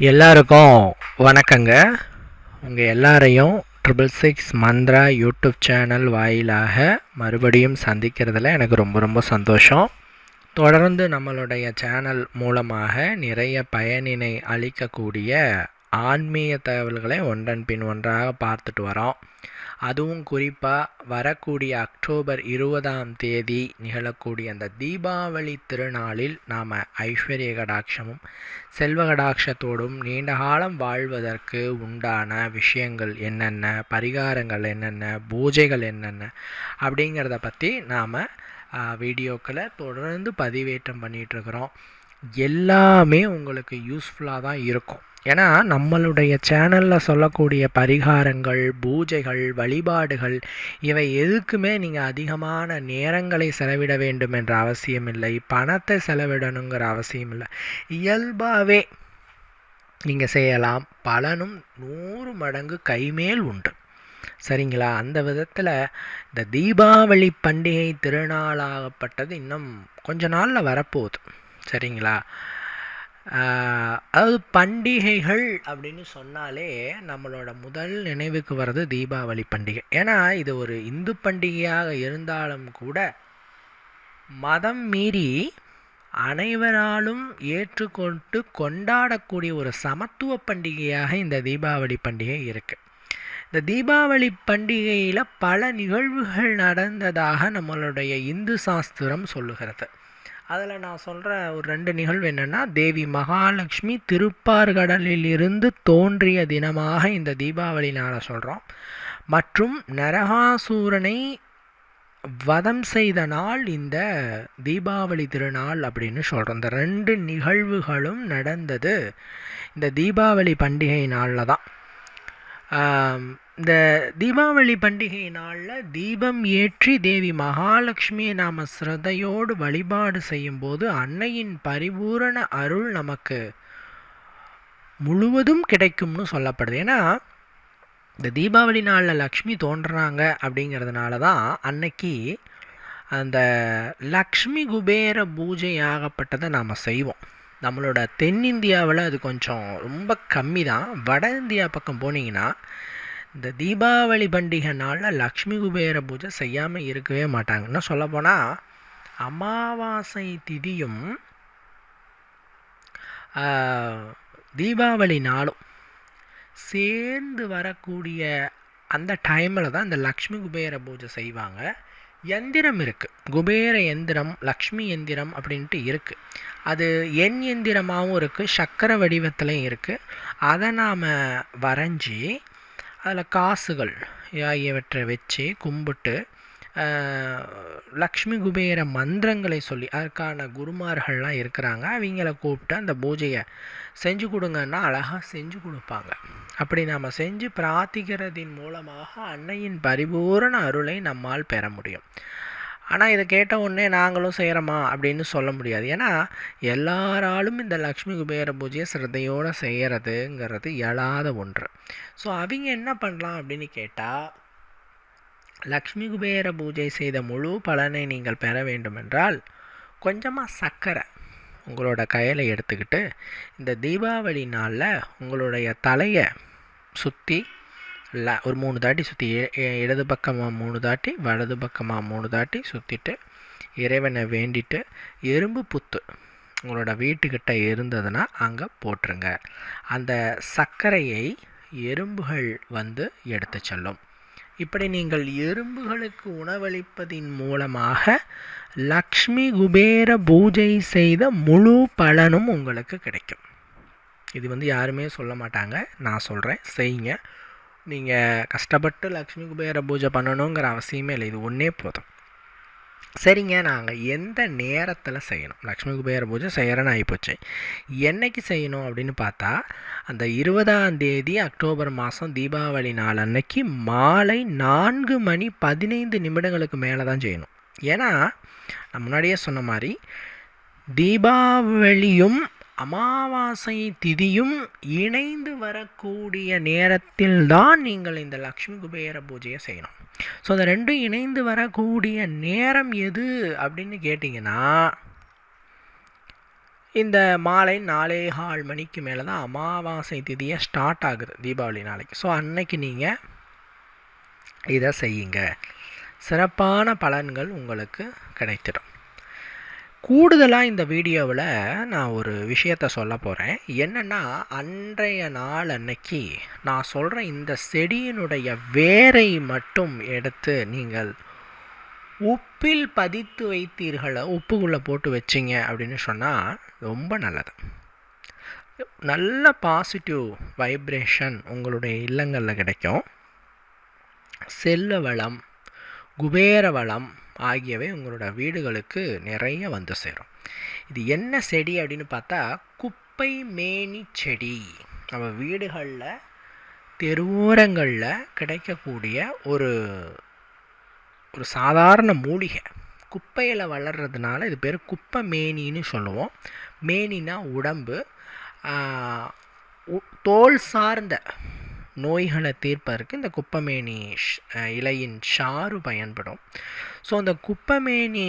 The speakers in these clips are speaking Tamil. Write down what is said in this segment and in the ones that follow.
எல்லாருக்கும் வணக்கங்க. உங்கள் எல்லாரையும் triple six Mantra YouTube channel வாயிலாக மறுபடியும் சந்திக்கிறதுல எனக்கு ரொம்ப ரொம்ப சந்தோஷம். தொடர்ந்து நம்மளுடைய சேனல் மூலமாக நிறைய பயனினை அளிக்கக்கூடிய ஆன்மீக தகவல்களை ஒன்றன் பின் ஒன்றாக பார்த்துட்டு வரோம். அதுவும் குறிப்பாக வரக்கூடிய அக்டோபர் இருபதாம் தேதி நிகழக்கூடிய அந்த தீபாவளி திருநாளில் நாம் ஐஸ்வர்ய கடாட்சமும் செல்வ கடாட்சத்தோடும் நீண்ட காலம் வாழ்வதற்கு உண்டான விஷயங்கள் என்னென்ன பரிகாரங்கள் என்னென்ன பூஜைகள் என்னென்ன அப்படிங்கிறத பற்றி நாம் வீடியோக்களை தொடர்ந்து பதிவேற்றம் பண்ணிகிட்ருக்குறோம் எல்லாமே உங்களுக்கு யூஸ்ஃபுல்லாக தான் இருக்கும். ஏன்னா நம்மளுடைய சேனலில் சொல்லக்கூடிய பரிகாரங்கள் பூஜைகள் வழிபாடுகள் இவை எதுக்குமே நீங்கள் அதிகமான நேரங்களை செலவிட வேண்டும் என்ற அவசியம் இல்லை பணத்தை செலவிடணுங்கிற அவசியம் இல்லை. இயல்பாகவே நீங்கள் செய்யலாம். பலனும் நூறு மடங்கு கைமேல் உண்டு. சரிங்களா? அந்த விதத்தில் இந்த தீபாவளி பண்டிகை திருநாளாகப்பட்டது இன்னும் கொஞ்ச நாளில் வரப்போகுது. சரிங்களா? அதாவது பண்டிகைகள் அப்படின்னு சொன்னாலே நம்மளோட முதல் நினைவுக்கு வர்றது தீபாவளி பண்டிகை. ஏன்னா இது ஒரு இந்து பண்டிகையாக இருந்தாலும் கூட மதம் மீறி அனைவராலும் ஏற்றுக்கொண்டு கொண்டாடக்கூடிய ஒரு சமத்துவ பண்டிகையாக இந்த தீபாவளி பண்டிகை இருக்குது இந்த தீபாவளி பண்டிகையில் பல நிகழ்வுகள் நடந்ததாக நம்மளுடைய இந்து சாஸ்திரம் சொல்லுகிறது. அதில் நான் சொல்கிற ஒரு ரெண்டு நிகழ்வு என்னென்னா தேவி மகாலட்சுமி திருப்பார்கடலில் இருந்து தோன்றிய தினமாக இந்த தீபாவளி நாளை சொல்கிறோம் மற்றும் நரகாசூரனை வதம் செய்த நாள் இந்த தீபாவளி திருநாள் அப்படின்னு சொல்கிறோம் இந்த ரெண்டு நிகழ்வுகளும் நடந்தது இந்த தீபாவளி பண்டிகை நாளில் தான். இந்த தீபாவளி பண்டிகை நாளில் தீபம் ஏற்றி தேவி மகாலட்சுமியை நாம் ஸ்ரதையோடு வழிபாடு செய்யும்போது அன்னையின் பரிபூரண அருள் நமக்கு முழுவதும் கிடைக்கும்னு சொல்லப்படுது. ஏன்னா இந்த தீபாவளி நாளில் லக்ஷ்மி தோன்றுறாங்க அப்படிங்கிறதுனால தான் அன்னைக்கு அந்த லக்ஷ்மி குபேர பூஜை ஆகப்பட்டதை நாம் செய்வோம். நம்மளோட தென்னிந்தியாவில் அது கொஞ்சம் ரொம்ப கம்மி தான் வட இந்தியா பக்கம் போனீங்கன்னா இந்த தீபாவளி பண்டிகை நாளில் லக்ஷ்மி குபேர பூஜை செய்யாமல் இருக்கவே மாட்டாங்க. இன்னும் சொல்லப்போனால் அமாவாசை திதியும் தீபாவளி நாளும் சேர்ந்து வரக்கூடிய அந்த டைமில் தான் இந்த லக்ஷ்மி குபேர பூஜை செய்வாங்க. எந்திரம் இருக்குது குபேர எந்திரம் லக்ஷ்மி எந்திரம் அப்படின்ட்டு இருக்குது அது எண் எந்திரமாகவும் இருக்குது சக்கர வடிவத்துலையும் இருக்குது அதை நாம் வரைஞ்சி அதில் காசுகள் ஆகியவற்றை வச்சு கும்பிட்டு லக்ஷ்மி குபேர மந்திரங்களை சொல்லி அதற்கான குருமார்கள்லாம் இருக்கிறாங்க. அவங்கள கூப்பிட்டு அந்த பூஜையை செஞ்சு கொடுங்கன்னா அழகாக செஞ்சு கொடுப்பாங்க. அப்படி நாம் செஞ்சு பிரார்த்திக்கிறதின் மூலமாக அன்னையின் பரிபூரண அருளை நம்மால் பெற முடியும். ஆனால் இதை கேட்ட உடனே நாங்களும் செய்கிறோமா அப்படின்னு சொல்ல முடியாது. ஏன்னா எல்லாராலும் இந்த லக்ஷ்மி குபேர பூஜையை சிரத்தையோடு செய்கிறதுங்கிறது இயலாத ஒன்று. ஸோ அவங்க என்ன பண்ணலாம் அப்படின்னு கேட்டால் லக்ஷ்மி குபேர பூஜை செய்த முழு பலனை நீங்கள் பெற வேண்டுமென்றால் கொஞ்சமாக சர்க்கரை உங்களோட கையில் எடுத்துக்கிட்டு இந்த தீபாவளி நாளில் உங்களுடைய தலையை சுற்றி ல ஒரு மூணு தாட்டி சுற்றி இடது பக்கமாக மூணு தாட்டி வலது பக்கமாக மூணு தாட்டி சுற்றிட்டு இறைவனை வேண்டிட்டு எறும்பு புத்து உங்களோட வீட்டுக்கிட்ட இருந்ததுன்னா அங்கே போட்டுருங்க. அந்த சர்க்கரையை எறும்புகள் வந்து எடுத்து செல்லும். இப்படி நீங்கள் எறும்புகளுக்கு உணவளிப்பதின் மூலமாக லக்ஷ்மி குபேர பூஜை செய்த முழு பலனும் உங்களுக்கு கிடைக்கும். இது வந்து யாருமே சொல்ல மாட்டாங்க. நான் சொல்கிறேன் செய்யுங்க. நீங்கள் கஷ்டப்பட்டு லக்ஷ்மி குபேர பூஜை பண்ணணுங்கிற அவசியமே இல்லை. இது ஒன்றே போதும். சரிங்க நாங்கள் எந்த நேரத்தில் செய்யணும்? லக்ஷ்மி குபேர பூஜை செய்கிறேன்னு ஆகிப்போச்சு என்னைக்கு செய்யணும் அப்படின்னு பார்த்தா அந்த இருபதாம் தேதி அக்டோபர் மாதம் தீபாவளி நாள் அன்னைக்கு மாலை நான்கு மணி பதினைந்து நிமிடங்களுக்கு மேலே தான் செய்யணும். ஏன்னா நான் முன்னாடியே சொன்ன மாதிரி தீபாவளியும் அமாவாசை திதியும் இணைந்து வரக்கூடிய நேரத்தில் தான் நீங்கள் இந்த லக்ஷ்மி குபேர பூஜையை செய்யணும். ஸோ அந்த ரெண்டும் இணைந்து வரக்கூடிய நேரம் எது அப்படின்னு கேட்டிங்கன்னா இந்த மாலை நாலே கால் மணிக்கு மேலே தான் அமாவாசை திதியை ஸ்டார்ட் ஆகுது தீபாவளி நாளைக்கு. ஸோ அன்னைக்கு நீங்கள் இதை செய்யுங்க. சிறப்பான பலன்கள் உங்களுக்கு கிடைத்திடும். கூடுதலாக இந்த வீடியோவில் நான் ஒரு விஷயத்த சொல்ல போகிறேன் என்னென்னா அன்றைய நாள் அன்னைக்கு நான் சொல்கிற இந்த செடியினுடைய வேரை மட்டும் எடுத்து நீங்கள் உப்பில் பதித்து வைத்தீர்களோ? உப்புக்குள்ளே போட்டு வச்சிங்க அப்படின்னு சொன்னால் ரொம்ப நல்லது. நல்ல பாசிட்டிவ் வைப்ரேஷன் உங்களுடைய இல்லங்களில் கிடைக்கும். செல்ல வளம் குபேர வளம் ஆகியவை உங்களோட வீடுகளுக்கு நிறைய வந்து சேரும். இது என்ன செடி அப்படின்னு பார்த்தா குப்பை மேனி செடி. நம்ம வீடுகளில் தெருவோரங்களில் கிடைக்கக்கூடிய ஒரு ஒரு சாதாரண மூலிகை. குப்பையில் வளர்கிறதுனால இது பேர் குப்பை மேனின்னு சொல்லுவோம். மேனினா உடம்பு. தோல் சார்ந்த நோய்களை தீர்ப்பதற்கு இந்த குப்பமேனி இலையின் சாறு பயன்படும். ஸோ அந்த குப்பமேனி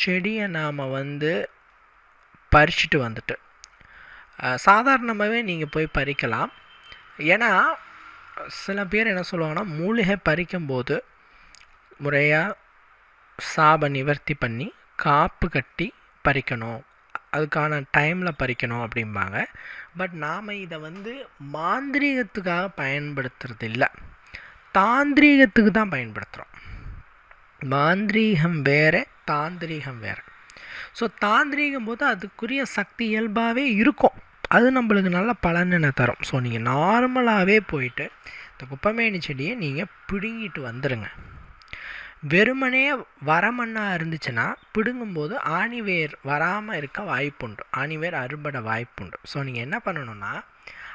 செடியை நாம் வந்து பறிச்சுட்டு வந்துட்டு சாதாரணமாகவே நீங்கள் போய் பறிக்கலாம். ஏன்னா சில பேர் என்ன சொல்லுவாங்கன்னா மூலிகை பறிக்கும்போது முறையாக சாப நிவர்த்தி பண்ணி காப்பு கட்டி பறிக்கணும். அதுக்கான டைமில் பறிக்கணும் அப்படிம்பாங்க. பட் நாம் இதை வந்து மாந்திரீகத்துக்காக பயன்படுத்துறது இல்லை தாந்திரீகத்துக்கு தான் பயன்படுத்துகிறோம் மாந்திரீகம் வேறு தாந்திரீகம் வேறு. ஸோ தாந்திரீகம் போது அதுக்குரிய சக்தி இயல்பாகவே இருக்கும். அது நம்மளுக்கு நல்ல பலனை தரும். ஸோ நீங்கள் நார்மலாகவே போயிட்டு இந்த குப்பமேனி செடியை நீங்கள் பிடுங்கிட்டு வந்துடுங்க வெறுமனே வரமண்ணாக இருந்துச்சுன்னா பிடுங்கும்போது ஆணிவேர் வராமல் இருக்க வாய்ப்புண்டு. ஆணிவேர் அறுபட வாய்ப்புண்டு. ஸோ நீங்கள் என்ன பண்ணணும்னா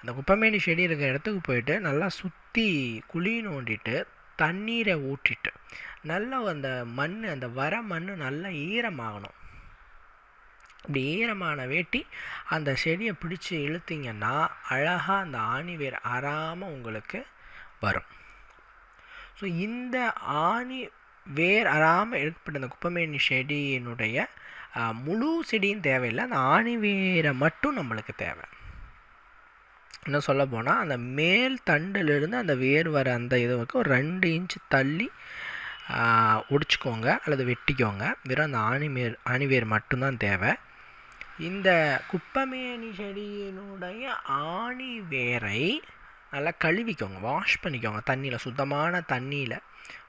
அந்த குப்பமேனி செடி இருக்கிற இடத்துக்கு போயிட்டு நல்லா சுற்றி குழி நோண்டிட்டு தண்ணீரை ஊற்றிட்டு நல்லா அந்த மண் அந்த வர மண் நல்லா ஈரமாகணும். இப்படி ஈரமான வேட்டி அந்த செடியை பிடிச்சி இழுத்திங்கன்னா அழகாக அந்த ஆணிவேர் அறாமல் உங்களுக்கு வரும். ஸோ இந்த ஆணி வேர் அறாமல் எடுக்கப்பட்ட அந்த குப்பமேனி செடியினுடைய முழு செடியும் தேவையில்லை. அந்த ஆணி வேரை மட்டும் நம்மளுக்கு தேவை. என்ன சொல்ல போனால் அந்த மேல் தண்டிலிருந்து அந்த வேர் வர அந்த இதுவுக்கு ஒரு ரெண்டு இன்ச்சு தள்ளி ஒடிச்சிக்கோங்க அல்லது வெட்டிக்கோங்க. வெறும் அந்த ஆணிமேர் ஆணிவேர் மட்டும்தான் தேவை. இந்த குப்பமேனி செடியினுடைய ஆணி வேரை நல்லா கழுவிக்கோங்க வாஷ் பண்ணிக்கோங்க தண்ணியில் சுத்தமான தண்ணியில்.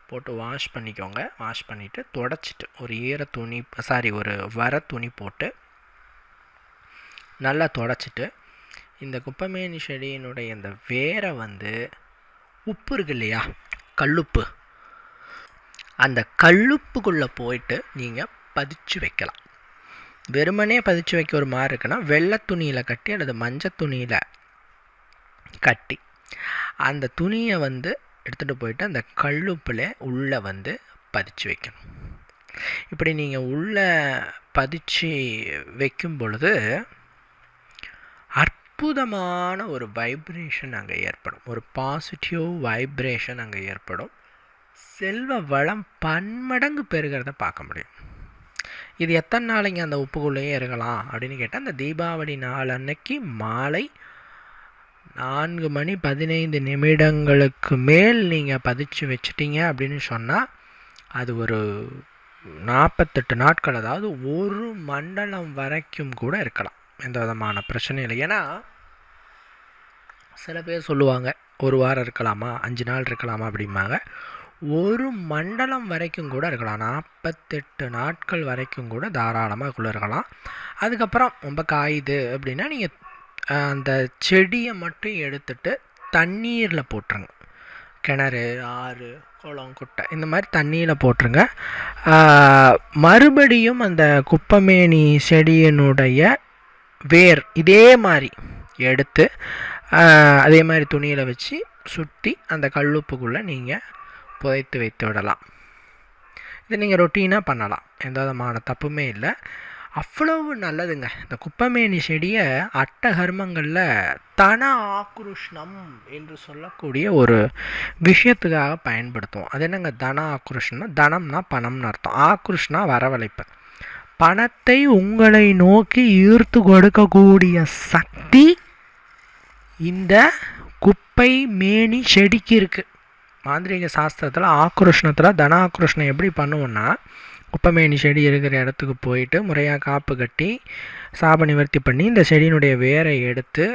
போட்டு வாஷ் பண்ணிக்கோங்க. வாஷ் பண்ணிவிட்டு தொடச்சிட்டு ஒரு ஈர துணி சாரி ஒரு வர துணி போட்டு நல்லா தொடச்சிட்டு இந்த குப்பமேனி செடியினுடைய இந்த வேரை வந்து உப்பு இருக்கு இல்லையா? கல்லுப்பு. அந்த கல்லுப்புக்குள்ளே போயிட்டு நீங்கள் பதிச்சு வைக்கலாம். வெறுமனே பதிச்சு வைக்க ஒரு மாதிரி இருக்குன்னா வெள்ளை துணியில் கட்டி அல்லது மஞ்சள் துணியில் கட்டி அந்த துணியை வந்து எடுத்துகிட்டு போயிட்டு அந்த கல்லுப்பில் உள்ளே வந்து பதிச்சு வைக்கணும். இப்படி நீங்கள் உள்ளே பதிச்சு வைக்கும் பொழுது அற்புதமான ஒரு வைப்ரேஷன் அங்கே ஏற்படும். ஒரு பாசிட்டிவ் வைப்ரேஷன் அங்கே ஏற்படும். செல்வ வளம் பன்மடங்கு பெருகிறத பார்க்க முடியும். இது எத்தனை நாளைங்க அந்த உப்புக்குள்ளேயே இருக்கலாம் அப்படின்னு கேட்டால் அந்த தீபாவளி நாள் அன்னைக்கு மாலை நான்கு மணி பதினைந்து நிமிடங்களுக்கு மேல் நீங்கள் பதிச்சு வச்சிட்டீங்க அப்படின்னு சொன்னால் அது ஒரு நாற்பத்தெட்டு நாட்கள் அதாவது ஒரு மண்டலம் வரைக்கும் கூட இருக்கலாம். எந்த விதமான பிரச்சனையும் இல்லை. ஏன்னா சில பேர் சொல்லுவாங்க ஒரு வாரம் இருக்கலாமா அஞ்சு நாள் இருக்கலாமா அப்படிம்பாங்க. ஒரு மண்டலம் வரைக்கும் கூட இருக்கலாம். நாற்பத்தெட்டு நாட்கள் வரைக்கும் கூட தாராளமாக குளிர்கலாம் இருக்கலாம். அதுக்கப்புறம் ரொம்ப காயுது அப்படின்னா நீங்கள் அந்த செடியை மட்டும் எடுத்துட்டு தண்ணீரில் போட்டுருங்க. கிணறு ஆறு குளம் குட்டை இந்த மாதிரி தண்ணியில் போட்டுருங்க. மறுபடியும் அந்த குப்பமேனி செடியினுடைய வேர் இதே மாதிரி எடுத்து அதே மாதிரி துணியில் வச்சு சுற்றி அந்த கல்லுப்புக்குள்ளே நீங்கள் புதைத்து வைத்து விடலாம். இது நீங்கள் ரொட்டீனாக பண்ணலாம். எந்த விதமான தப்புமே இல்லை. அவ்வளவு நல்லதுங்க. இந்த குப்பமேனி செடியை அட்டகர்மங்களில் தன ஆக்ருஷ்ணம் என்று சொல்லக்கூடிய ஒரு விஷயத்துக்காக பயன்படுத்துவோம். அது என்னங்க? தன ஆக்ருஷ்ணம் தனம்னா பணம்னு அர்த்தம். ஆக்ருஷ்ணா வரவழைப்பு. பணத்தை உங்களை நோக்கி ஈர்த்து கொடுக்கக்கூடிய சக்தி இந்த குப்பை மேனி செடிக்கு இருக்குது மாந்திரிக சாஸ்திரத்தில் ஆக்ரோஷ்ணத்தில் தன ஆக்ரோஷ்ணம் எப்படி பண்ணுவோன்னா குப்பைமேனி செடி இருக்கிற இடத்துக்கு போயிட்டு முறையாக காப்பு கட்டி சாப நிவர்த்தி பண்ணி இந்த செடியினுடைய வேரை எடுத்து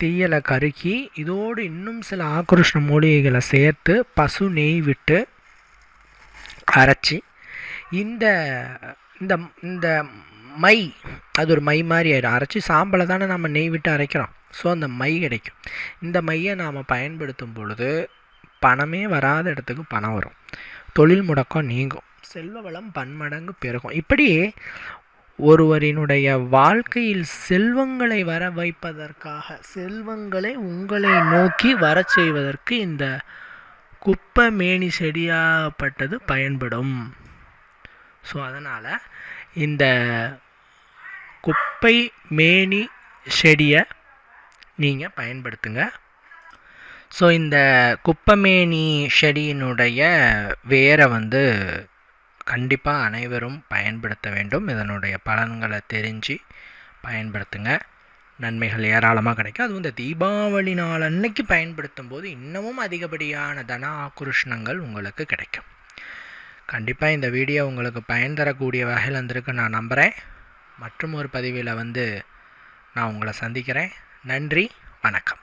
தீயலை கருக்கி இதோடு இன்னும் சில ஆக்ரோஷ்ண மூலிகைகளை சேர்த்து பசு நெய் விட்டு அரைச்சி இந்த இந்த இந்த மை அது ஒரு மை மாதிரி ஆயிடும். அரைச்சி சாம்பலை தானே நம்ம நெய் விட்டு அரைக்கிறோம். ஸோ அந்த மை கிடைக்கும். இந்த மையை நாம் பயன்படுத்தும் பொழுது பணமே வராத இடத்துக்கு பணம் வரும். தொழில் முடக்கம் நீங்கும். செல்வ வளம் பன்மடங்கு பெருகும். இப்படி ஒருவரினுடைய வாழ்க்கையில் செல்வங்களை வர வைப்பதற்காக செல்வங்களை உங்களை நோக்கி வர செய்வதற்கு இந்த குப்பை மேனி செடியாகப்பட்டது பயன்படும். ஸோ அதனால் இந்த குப்பை மேனி செடியை நீங்கள் பயன்படுத்துங்க. ஸோ இந்த குப்பமேனி செடியினுடைய வேரை வந்து கண்டிப்பாக அனைவரும் பயன்படுத்த வேண்டும். இதனுடைய பலன்களை தெரிஞ்சு பயன்படுத்துங்க. நன்மைகள் ஏராளமாக கிடைக்கும். அதுவும் இந்த தீபாவளி நாள் அன்னைக்கு பயன்படுத்தும் போது இன்னமும் அதிகப்படியான தன ஆக்ருஷ்ணங்கள் உங்களுக்கு கிடைக்கும். கண்டிப்பாக இந்த வீடியோ உங்களுக்கு பயன் தரக்கூடிய வகையில் வந்திருக்கு நான் நம்புகிறேன் மற்றும் ஒரு பதிவில் வந்து நான் உங்களை சந்திக்கிறேன். நன்றி வணக்கம்.